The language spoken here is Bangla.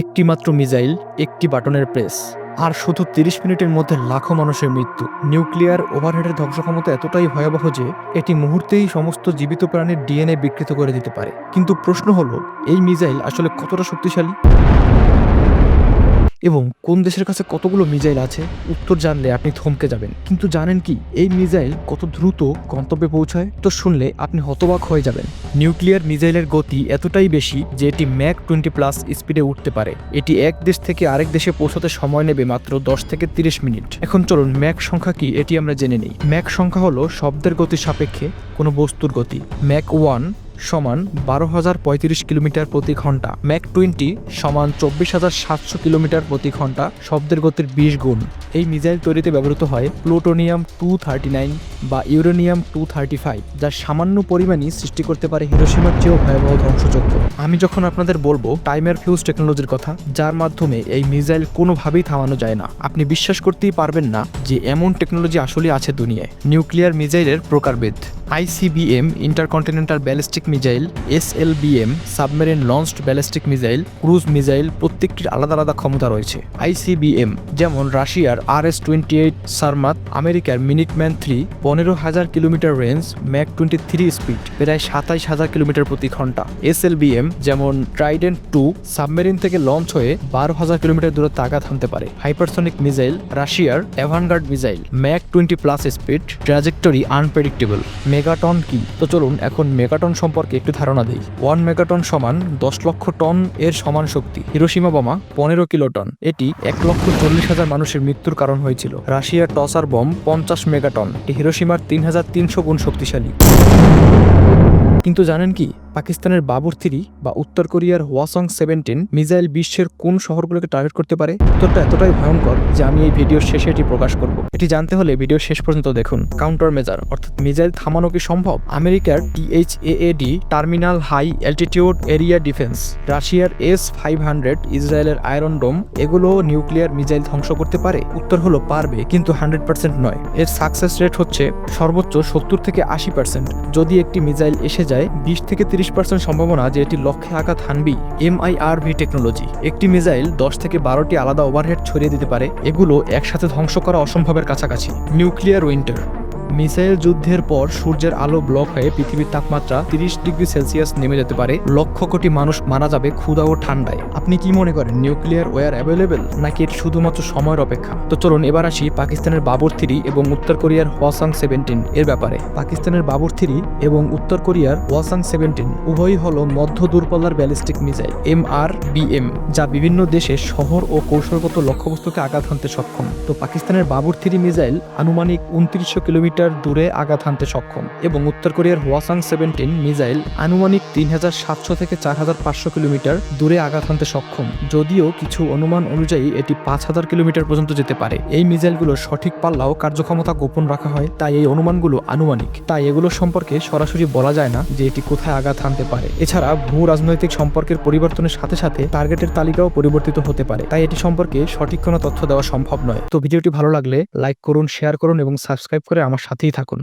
একটি মাত্র মিসাইল একটি বাটনের প্রেস। আর শুধু তিরিশ মিনিটের মধ্যে লাখো মানুষের মৃত্যু। নিউক্লিয়ার ওভারহেডের ধ্বংস ক্ষমতা এতটাই ভয়াবহ যে, এটি মুহূর্তেই সমস্ত জীবিত প্রাণীর ডিএনএ বিকৃত করে দিতে পারে। কিন্তু প্রশ্ন হলো, এই মিজাইল আসলে কতটা শক্তিশালী? এবং কোন দেশের কাছে কতগুলো মিজাইল আছে উত্তর জানলে আপনি থমকে যাবেন। কিন্তু জানেন কি, এই মিজাইল কত দ্রুত গন্তব্যে পৌঁছায়? তো শুনলে আপনি হতবাক হয়ে যাবেন। নিউক্লিয়ার মিজাইলের গতি এতটাই বেশি যে এটি ম্যাক টোয়েন্টি প্লাস স্পিডে উঠতে পারে। এটি এক দেশ থেকে আরেক দেশে পৌঁছাতে সময় নেবে মাত্র দশ থেকে তিরিশ মিনিট। এখন চলুন ম্যাক সংখ্যা কি, এটি আমরা জেনে নিই। ম্যাক সংখ্যা হলো শব্দের গতির সাপেক্ষে কোনো বস্তুর গতি। ম্যাক ওয়ান সমান বারো হাজার পঁয়ত্রিশ কিলোমিটার প্রতি ঘণ্টা। ম্যাক টোয়েন্টি সমান চব্বিশ হাজার সাতশো কিলোমিটার প্রতি ঘণ্টা শব্দের গতির বিশ গুণ। এই মিসাইল তৈরিতে ব্যবহৃত হয় প্লুটোনিয়াম টু থার্টি নাইন বা ইউরেনিয়াম টু থার্টি ফাইভ যা সামান্য পরিমাণই সৃষ্টি করতে পারে হিরোসীমার চেয়েও ভয়াবহ ধ্বংসযজ্ঞ। আমি যখন আপনাদের বলব টাইমের ফিউজ টেকনোলজির কথা, যার মাধ্যমে এই মিসাইল কোনোভাবেই থামানো যায় না। আপনি বিশ্বাস করতেই পারবেন না যে এমন টেকনোলজি আসলে আছে দুনিয়ায়। নিউক্লিয়ার মিসাইলের প্রকারভেদ। ICBM intercontinental ballistic missile SLBM submarine launched ballistic missile cruise missile প্রত্যেকটির আলাদা আলাদা ক্ষমতা রয়েছে। আইসিবিএম যেমন রাশিয়ার R S twenty eight Sarmat, আমেরিকার মিনিটম্যান থ্রি, পনেরো হাজার kilometre range, Mach twenty three speed, প্রায় সাতাইশ হাজার কিলোমিটার প্রতি ঘণ্টা। এসএলবিএম যেমন ট্রাইডেন্ট টু, সাবমেরিন থেকে লঞ্চ হয়ে বারো হাজার কিলোমিটার দূরত্বে আঘাত হানতে পারে। হাইপারসনিক মিসাইল রাশিয়ার Avangard missile Mach twenty plus speed trajectory unpredictable. Megaton কি? তো চলুন, এখন মেগাটন সম্পর্কে একটু ধারণা দিই। ওয়ান মেগাটন সমান দশ লক্ষ টন এর সমান শক্তি। হিরোসীমা বোমা, পনেরো কিলো টন। এটি এক লক্ষ চল্লিশ হাজার মানুষের মৃত্যুর কারণ হয়েছিল। রাশিয়ার টসার বম পঞ্চাশ মেগাটন। এটি হিরোসীমার তিন হাজার তিনশো গুণ শক্তিশালী। কিন্তু জানেন কি? পাকিস্তানের বাবুর থ্রি বা উত্তর কোরিয়ার ওয়াসং সেভেন্টিন মিসাইল বিশ্বের কোন শহরগুলোকে টার্গেট করতে পারে? উত্তরটা এতটাই ভয়ঙ্কর যে আমি এই ভিডিওর শেষে এটি প্রকাশ করব। এটি জানতে হলে ভিডিও শেষ পর্যন্ত দেখুন। কাউন্টার মেজার অর্থাৎ মিসাইল থামানো কি সম্ভব? আমেরিকার THAAD, terminal high altitude area defence রাশিয়ার এস ফাইভ হান্ড্রেড, ইসরায়েলের আয়রন ডোম, এগুলো নিউক্লিয়ার মিসাইল ধ্বংস করতে পারে? উত্তর হলো পারবে, কিন্তু হান্ড্রেড পার্সেন্ট নয়। এর সাকসেস রেট হচ্ছে সর্বোচ্চ সত্তর থেকে আশি পার্সেন্ট। যদি একটি মিসাইল এসে যায়, বিশ থেকে তিরিশ পার্সেন্ট সম্ভাবনা যে এটি লক্ষ্যে আঘাত হানবি এমআইআরভি টেকনোলজি একটি মিসাইল দশ থেকে বারোটি আলাদা ওভারহেড ছড়িয়ে দিতে পারে। এগুলো একসাথে ধ্বংস করা অসম্ভবের কাছাকাছি। নিউক্লিয়ার উইন্টার মিসাইল যুদ্ধের পর সূর্যের আলো ব্লক হয়ে পৃথিবীর তাপমাত্রা তিরিশ ডিগ্রি সেলসিয়াস নেমে যেতে পারে। লক্ষ কোটি মানুষ মারা যাবে ক্ষুধা ও ঠান্ডায়। আপনি কি মনে করেন নিউক্লিয়ার ওয়ার অ্যাভেলেবেল নাকি এটি শুধুমাত্র সময়ের অপেক্ষা? তো চলুন এবার আসি পাকিস্তানের বাবর থ্রি এবং উত্তর কোরিয়ার ওয়াসাং সেভেন্টিন এর ব্যাপারে। পাকিস্তানের বাবর থ্রি এবং উত্তর কোরিয়ার ওয়াসাং সেভেন্টিন উভয়ই হল মধ্য দূরপাল্লার ballistic missile M R BM যা বিভিন্ন দেশে শহর ও কৌশলগত লক্ষ্যবস্তুকে আঘাত হানতে সক্ষম। তো পাকিস্তানের বাবর থ্রি মিসাইল আনুমানিক উনত্রিশশো কিলোমিটার দূরে আঘাত হানতে সক্ষম এবং উত্তর কোরিয়ার ওয়াসাং সেভেন্টিন মিসাইল আনুমানিক তিন হাজার সাতশো থেকে চার হাজার পাঁচশো কিলোমিটার দূরে আঘাত হানতে সক্ষম। যদিও কিছু অনুমান অনুযায়ী এটি পাঁচ হাজার কিলোমিটার পর্যন্ত যেতে পারে। এই মিসাইলগুলোর সঠিক পাল্লাও কার্যক্ষমতা গোপন রাখা হয়, তাই এই অনুমানগুলো আনুমানিক। তাই এগুলো সম্পর্কে সরাসরি বলা যায় না যে এটি কোথায় আঘাত হানতে পারে। এছাড়া ভূ রাজনৈতিক সম্পর্কের পরিবর্তনের সাথে সাথে টার্গেটের তালিকাও পরিবর্তিত হতে পারে। তাই এটি সম্পর্কে সঠিক কোনো তথ্য দেওয়া সম্ভব নয়। তো ভিডিওটি ভালো লাগলে লাইক করুন, শেয়ার করুন এবং সাবস্ক্রাইব করে আমার সাথেই থাকুন।